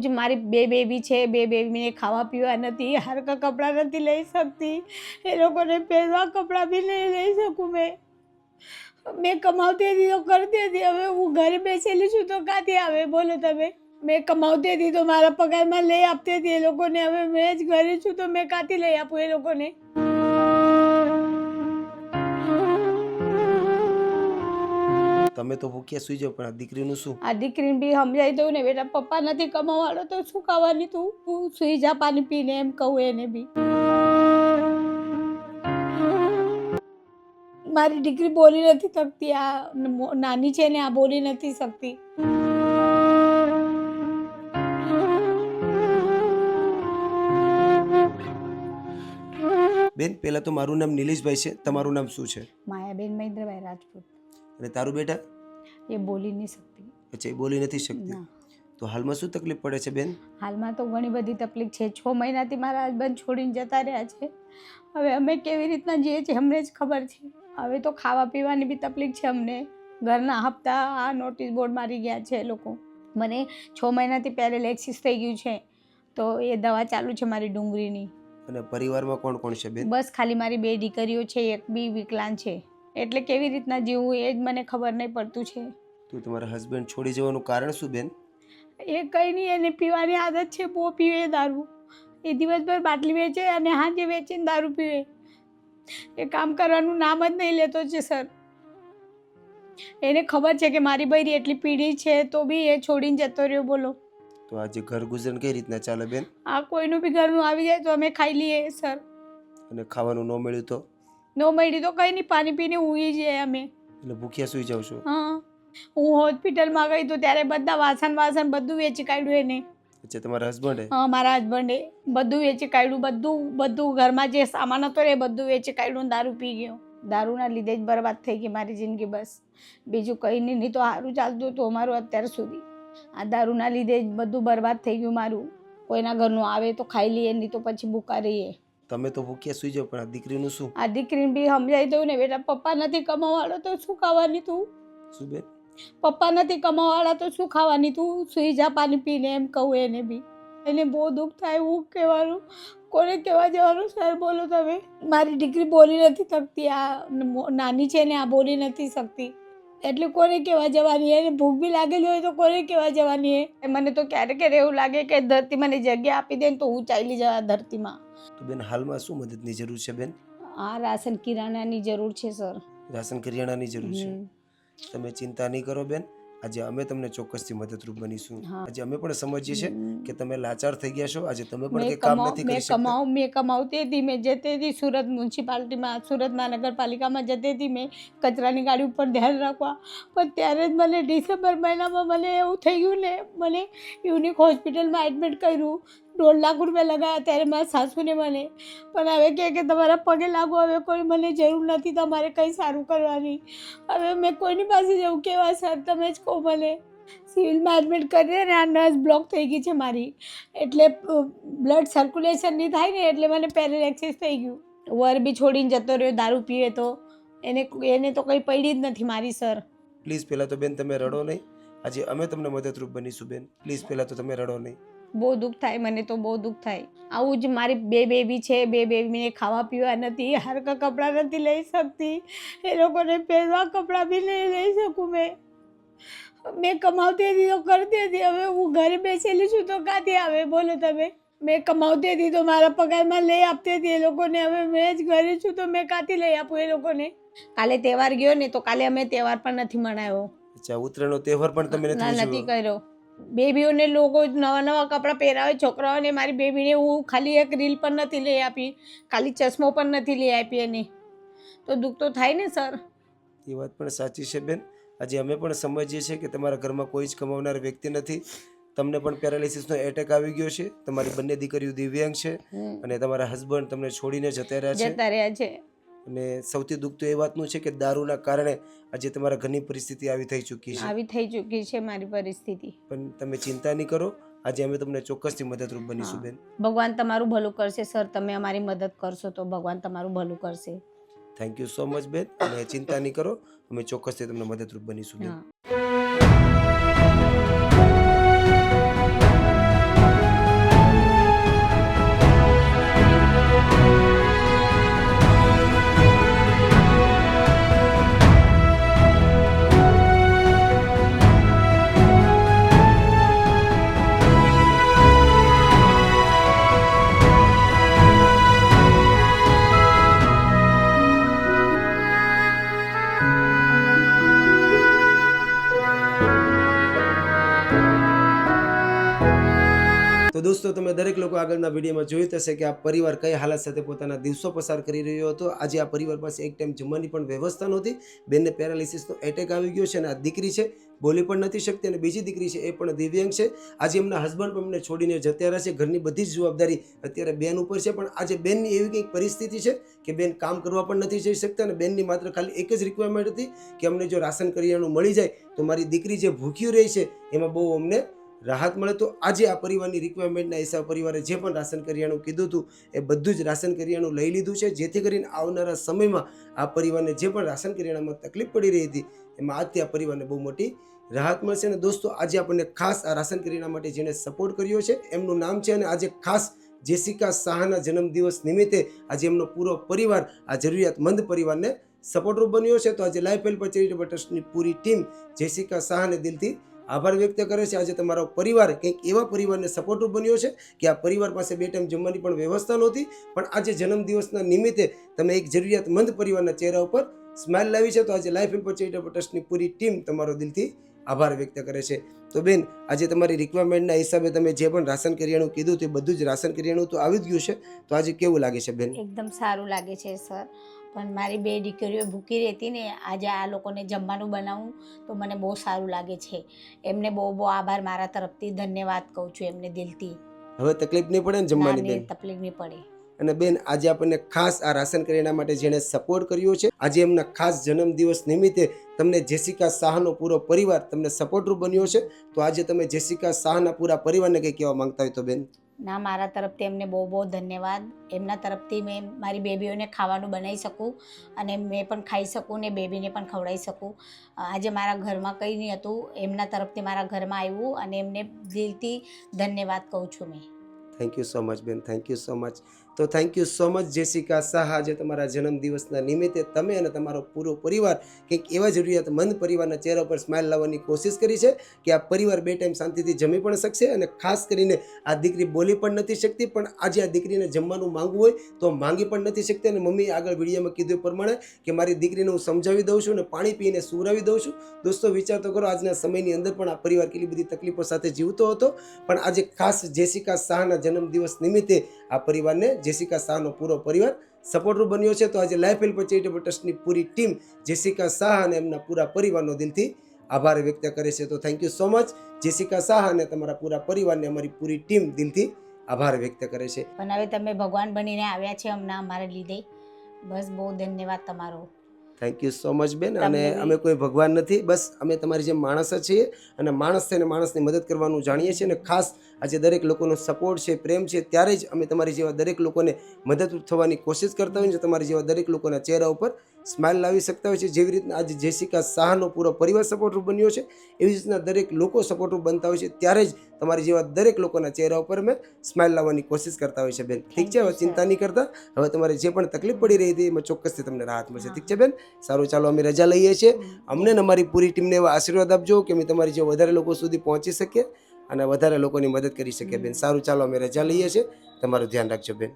જ મારી બે બેબી છે, બે બેબીને ખાવા પીવા નથી, હરકા કપડાં નથી લઈ શકતી. એ લોકોને પહેરવા કપડાં બી નહીં લઈ શકું મેં. મેં કમાવતી હતી તો કરતી હતી, હવે હું ઘરે બેસેલી છું તો ક્યાંથી આવે? બોલો તમે. મેં કમાવતી હતી તો મારા પગારમાં લઈ આપતી હતી એ લોકોને, હવે મેં જ ઘરે છું તો મેં ક્યાંથી લઈ આપું એ લોકોને? તમે તો ભૂખ્યા સુઈ જાવ પણ આ દીકરીનું શું? આ દીકરીને બી સમજાઈ દઉં ને બેટા પપ્પા નથી કમાવાળો તો શું ખાવાની તું? સુઈ જા પાણી પીને એમ કહું એને બી. મારી દીકરી બોલી નથી શકતી આ નાની છે ને આ બોલી નથી શકતી. બેન પહેલાં તો મારું નામ નિલેશભાઈ છે. તમારું નામ શું છે? માયાબેન મહેન્દ્રભાઈ રાજપૂત. અને તારું બેટા? એ બોલી નહીં શકતી. અચ્છા એ બોલી નથી શકતી? તો હાલમાં શું તકલીફ પડે છે બેન? હાલમાં તો ઘણી બધી તકલીફ છે. છ મહિનાથી મારા હસબન્ડ છોડીને જતા રહ્યા છે. હવે અમે કેવી રીતના જઈએ છીએ અમને જ ખબર છે. હવે તો ખાવા પીવાની બી તકલીફ છે અમને. ઘરના હપ્તા આ નોટિસ બોર્ડ મારી ગયા છે લોકો. મને છ મહિનાથી પેરેલેક્સિસ થઈ ગયું છે. તો એ દવા ચાલુ છે મારી ડુંગળીની. અને પરિવારમાં કોણ કોણ છે બેન? બસ ખાલી મારી બે દીકરીઓ છે એક બી વિકલાંગ છે. એટલે કેવી રીતના જીવવું એ જ મને ખબર નહીં પડતું છે. તો તમારા હસબન્ડ છોડી જવાનું કારણ શું બેન? એ કંઈ નહીં એને પીવાની આદત છે બહુ પીવે દારૂ. એ દિવસભર બાટલી વેચે અને હાંજે વેચીને દારૂ પીવે. એ કામ કરવાનું નામ જ નહીં લેતો છે સર. એને ખબર છે કે મારી બૈરી એટલી પીડી છે તો બી એ છોડીને જતો રહ્યો બોલો. તો આજે ઘર ગુજરણ કઈ રીતના ચાલે બેન? આ કોઈનું બી ઘરનું આવી જાય તો અમે ખાઈ લઈએ સર. અને ખાવાનું ન મળ્યું તો? નો મળી તો કઈ નહીં પાણી પીને ઊંઘી જાય અમે. એટલે ભૂખ્યા સુઈ જાવ છો? હા. હું હોસ્પિટલમાં ગઈ તો ત્યારે બધા વાસણ વાસણ બધું વેચી કાઢ્યું એને. અચ્છા તમારા હસબન્ડે? હા મારા હસબન્ડે. બધું વેચી કાઢ્યું બધું બધું ઘરમાં જે સામાન હતો એ બધું વેચી કાઢ્યું દારૂ પી ગયો. દારૂના લીધે જ બરબાદ થઈ ગઈ મારી જિંદગી બસ. બીજું કંઈ નહીં નહીં તો સારું ચાલતું હતું અમારું અત્યાર સુધી. આ દારૂના લીધે જ બધું બરબાદ થઈ ગયું મારું. કોઈના ઘરનું આવે તો ખાઈ લઈએ નહીં તો પછી ભૂખા રહીએ. તમે તો ભૂખ્યા સુઈ જાઓ પણ આ દીકરીનું શું? આ દીકરીને બી સમજાઈ દઉં ને બેટા પપ્પા નથી કમાવાળો તો શું ખાવાની તું? શું બેન? પપ્પા નથી કમાવાળા તો શું ખાવાની તું? સુઈ જા પાણી પીને એમ કહું એને બી. એને બહુ દુઃખ થાય હું કહેવાનું કોને કહેવા જવાનું સર બોલો તમે? મારી દીકરી બોલી નથી શકતી આ નાની છે ને આ બોલી નથી શકતી. એટલે કોને કહેવા જવાની એને ભૂખ બી લાગેલી હોય તો કોને કહેવા જવાની એ મને તો ક્યારેક ક્યારેક એવું લાગે કે ધરતી મને જગ્યા આપી દે ને તો હું ચાલી જવા ધરતીમાં. તો બેન હાલમાં શું મદદની જરૂર છે બેન? આ રાશન કિરાણાની જરૂર છે સર. રાશન કિરાણાની જરૂર છે? તમે ચિંતા નહીં કરો બેન. આજે અમે તમને ચોક્કસથી મદદરૂપ બનીશું. આજે અમે પણ સમજીએ છીએ કે તમે લાચાર થઈ ગયા છો. આજે તમે પણ કંઈ કામ નથી કરી શકતા. કમાવ મેં કમાવતી હતી મેં જતી હતી સુરત મ્યુનિસિપાલિટીમાં સુરત મહાનગરપાલિકામાં જતી હતી મેં કચરાની ગાડી ઉપર ધ્યાન રાખવા. પણ ત્યારે જ મને ડિસેમ્બર મહિનામાં મને એવું થઈ ગયું ને મને યુનિક હોસ્પિટલમાં એડમિટ કર્યું. દોઢ લાખ રૂપિયા લગાવ્યા ત્યારે મારા સાસુને મને. પણ હવે કહે કે તમારા પગે લાગો, હવે કોઈ મને જરૂર નથી, તમારે કંઈ સારું કરવાની. હવે મેં કોઈની પાસે જવું કેવા સર, તમે જ કહો મને. સિવિલમાં એડમિટ કરીને અને આ નર્સ બ્લોક થઈ ગઈ છે મારી. એટલે બ્લડ સર્ક્યુલેશન નહીં થાય ને એટલે મને પેરેલેક્સિસ થઈ ગયું. વર બી છોડીને જતો રહ્યો, દારૂ પીએ તો. એને એને તો કંઈ પડી જ નથી મારી, સર. પ્લીઝ પહેલાં તો બેન તમે રડો નહીં. આજે અમે તમને મદદરૂપ બનીશું બેન. પ્લીઝ પહેલાં તો તમે રડો નહીં. બહુ દુઃખ થાય મને તો બહુ દુઃખ થાય. આવું જ મારી બે બેબી છે બે બેબીને ખાવા પીવા નથી હરકા કપડાં નથી લઈ શકતી. એ લોકોને પહેરવા કપડાં બી નહીં લઈ શકું મેં. મેં કમાવતી હતી તો કરતી હતી હવે હું ઘરે બેસેલી છું તો કાંથી આવે? બોલો તમે. મેં કમાવતી હતી તો મારા પગારમાં લઈ આપતી હતી એ લોકોને હવે મેં જ ઘરે છું તો મેં કાંથી લઈ આપું એ લોકોને? કાલે તહેવાર ગયો ને તો કાલે અમે તહેવાર પણ નથી મનાવ્યો અચ્છા ઉત્તરાયણનો તહેવાર પણ તમે નથી કર્યો. બેબીઓને લોકો નવા નવા કપડાં પહેરાવે છોકરાઓને મારી બેબીને હું ખાલી એક રીલ પણ નથી લઈ આપી ખાલી ચશ્મો પણ નથી લઈ આપી એને. તો દુઃખ તો થાય ને સર? એ વાત પણ સાચી છે બેન. આજે અમે પણ સમજીએ છીએ કે તમારા ઘરમાં કોઈ જ કમાવનાર વ્યક્તિ નથી. તમને પણ પેરાલિસિસનો એટેક આવી ગયો છે. તમારી બંને દીકરીઓ દિવ્યાંગ છે અને તમારા હસબન્ડ તમને છોડીને જતા રહ્યા છે. જતા રહ્યા છે. અને સૌથી દુઃખ તો એ વાતનું છે કે દારૂના કારણે આજે તમારા ઘરની પરિસ્થિતિ આવી થઈ ચૂકી છે. આવી થઈ ચૂકી છે મારી પરિસ્થિતિ. પણ તમે ચિંતા નહીં કરો આજે અમે તમને ચોક્કસથી મદદરૂપ બનીશું બેન. ભગવાન તમારું ભલું કરશે સર તમે અમારી મદદ કરશો તો ભગવાન તમારું ભલું કરશે. થેન્ક યુ સો મચ બેન. અને ચિંતા નહીં કરો અમે ચોક્કસથી તમને મદદરૂપ બનીશું બેન. દોસ્તો, તમે દરેક લોકો આગળના વિડીયોમાં જોયું હશે કે આ પરિવાર કઈ હાલત સાથે પોતાના દિવસો પસાર કરી રહ્યો હતો. આજે આ પરિવાર પાસે એક ટાઈમ જમવાની પણ વ્યવસ્થા નહોતી. બેનને પેરાલિસિસનો એટેક આવી ગયો છે અને આ દીકરી છે, બોલી પણ નથી શકતી અને બીજી દીકરી છે એ પણ દિવ્યાંગ છે. આજે એમના હસબન્ડ પણ એમને છોડીને જતા રહ્યા છે. ઘરની બધી જ જવાબદારી અત્યારે બેન ઉપર છે. પણ આજે બેનની એવી કંઈક પરિસ્થિતિ છે કે બેન કામ કરવા પણ નથી જઈ શકતા અને બેનની માત્ર ખાલી એક જ રિક્વાયરમેન્ટ હતી કે અમને જો રાશન કરિયાણું મળી જાય તો મારી દીકરી જે ભૂખ્યું રહી છે, એમાં બહુ અમને રાહત મળે તો આજે આ પરિવારની રિક્વાયરમેન્ટના હિસાબ પરિવારે જે પણ રાશન કરિયાણું કીધું હતું, એ બધું જ રાશન કરિયાણું લઈ લીધું છે. જેથી કરીને આવનારા સમયમાં આ પરિવારને જે પણ રાશન કરિયાણામાં તકલીફ પડી રહી હતી, એમાં આજથી આ પરિવારને બહુ મોટી રાહત મળશે. અને દોસ્તો, આજે આપણને ખાસ આ રાશન કરિયાણા માટે જેણે સપોર્ટ કર્યો છે, એમનું નામ છે અને આજે ખાસ જેસિકા શાહના જન્મદિવસ નિમિત્તે આજે એમનો પૂરો પરિવાર આ જરૂરિયાતમંદ પરિવારને સપોર્ટરૂપ બન્યો છે. તો આજે લાઈફ હેલ્પ ચેરિટેબલ ટ્રસ્ટની પૂરી ટીમ જેસિકા શાહને દિલથી આભાર વ્યક્ત કરે છે. આજે તમારો પરિવાર કંઈક એવા પરિવારને સપોર્ટરૂપ બન્યો છે કે આ પરિવાર પાસે બે ટાઈમ જમવાની પણ વ્યવસ્થા નહોતી. પણ આજે જન્મદિવસના નિમિત્તે તમે એક જરૂરિયાતમંદ પરિવારના ચહેરા ઉપર સ્માઇલ લાવી છે. તો આજે લાઈફ હેલ્પ ચેરિટેબલ ટ્રસ્ટની પૂરી ટીમ તમારો દિલથી આભાર વ્યક્ત કરે છે. તો બેન, આજે તમારી રિક્વાયરમેન્ટના હિસાબે તમે જે પણ રાશન કરિયાણું કીધું તે બધું જ રાશન કરિયાણું તો આવી જ ગયું છે. તો આજે કેવું લાગે છે બેન? એકદમ સારું લાગે છે, સર. પણ મારી બે દીકરીઓ ભૂખી રહેતી ને આજે આ લોકોને જમવાનું બનાવું તો મને બહુ સારું લાગે છે. એમને બહુ બહુ આભાર મારા તરફથી. ધન્યવાદ કહું છું એમને દિલથી. હવે તકલીફ નહીં પડે ને જમવાની બેન? તકલીફ નહીં પડે. અને બેન આજે આપણને ખાસ આ રાશન કરિયાણા માટે જેણે સપોર્ટ કર્યો છે આજે એમના ખાસ જન્મદિવસ નિમિત્તે તમને જેસિકા શાહનો પૂરો પરિવાર તમને સપોર્ટરૂપ બન્યો છે. તો આજે તમે જેસિકા શાહના પૂરા પરિવારને કંઈ કહેવા માંગતા હોય તો બેન? ના, મારા તરફથી એમને બહુ બહુ ધન્યવાદ. એમના તરફથી મેં મારી બેબીઓને ખાવાનું બનાવી શકું અને મેં પણ ખાઈ શકું ને બેબીને પણ ખવડાવી શકું. આજે મારા ઘરમાં કંઈ નહીં હતું. એમના તરફથી મારા ઘરમાં આવ્યું અને એમને દિલથી ધન્યવાદ કહું છું મેં. થેન્ક યુ સો મચ બેન. થેન્ક યુ સો મચ તો thank you so much Jessica Shah આજે તમારા જન્મદિવસના નિમિત્તે તમે અને તમારો પૂરો પરિવાર કંઈક એવા જરૂરિયાતમંદ પરિવારના ચહેરા પર સ્માઇલ લાવવાની કોશિશ કરી છે કે આ પરિવાર બે ટાઈમ શાંતિથી જમી પણ શકશે અને ખાસ કરીને આ દીકરી બોલી પણ નથી શકતી, પણ આજે આ દીકરીને જમવાનું માંગવું હોય તો માંગી પણ નથી શકતી અને મમ્મી આગળ વિડીયોમાં કીધું પ્રમાણે કે મારી દીકરીને હું સમજાવી દઉં છું અને પાણી પીને સુવરાવી દઉં છું. દોસ્તો, વિચાર તો કરો, આજના સમયની અંદર પણ આ પરિવાર કેટલી બધી તકલીફો સાથે જીવતો હતો, પણ આજે ખાસ જેસિકા શાહના જન્મદિવસ નિમિત્તે આ પરિવારને જેસિકા શાહનો પૂરો પરિવાર સપોર્ટરૂપ બન્યો છે. તો આજે લાઈફ હેલ્પ ચેરિટેબલ ટ્રસ્ટની પૂરી ટીમ જેસિકા શાહ અને એમના પૂરા પરિવારનો દિલથી આભાર વ્યક્ત કરે છે. તો thank you so much Jessica Shah અને તમારા પૂરા પરિવારને અમારી પૂરી ટીમ દિલથી આભાર વ્યક્ત કરે છે. પણ હવે તમે ભગવાન બનીને આવ્યા છે હમણાં અમારા લીધે. બસ બહુ ધન્યવાદ તમારો. થેન્ક યુ સો મચ બેન. અને અમે કોઈ ભગવાન નથી. બસ અમે તમારી જેમ માણસ છીએ અને માણસ થઈને માણસની મદદ કરવાનું જાણીએ છીએ અને ખાસ આજે દરેક લોકોનો સપોર્ટ છે પ્રેમ છે ત્યારે જ અમે તમારી જેવા દરેક લોકોને મદદરૂપ થવાની કોશિશ કરતા હોઈએ છીએ. તમારી જેવા દરેક લોકોના ચહેરા ઉપર સ્માઇલ લાવી શકતા હોય છે. જેવી રીતના આજે જેસિકા શાહનો પૂરો પરિવાર સપોર્ટરૂપ બન્યો છે એવી રીતના દરેક લોકો સપોર્ટરૂપ બનતા હોય છે. ત્યારે જ તમારી જેવા દરેક લોકોના ચહેરા ઉપર મેં સ્માઇલ લાવવાની કોશિશ કરતા હોય છે બેન. ઠીક છે? હવે ચિંતા નહીં કરતા. હવે તમારે જે પણ તકલીફ પડી રહી હતી એમાં ચોક્કસથી તમને રાહત મળશે. ઠીક છે બેન? સારું ચાલો અમે રજા લઈએ છીએ. અમને ને અમારી પૂરી ટીમને એવા આશીર્વાદ આપજો કે અમે તમારી જે વધારે લોકો સુધી પહોંચી શકીએ અને વધારે લોકોની મદદ કરી શકીએ બેન. સારું ચાલો અમે રજા લઈએ છીએ. તમારું ધ્યાન રાખજો બેન.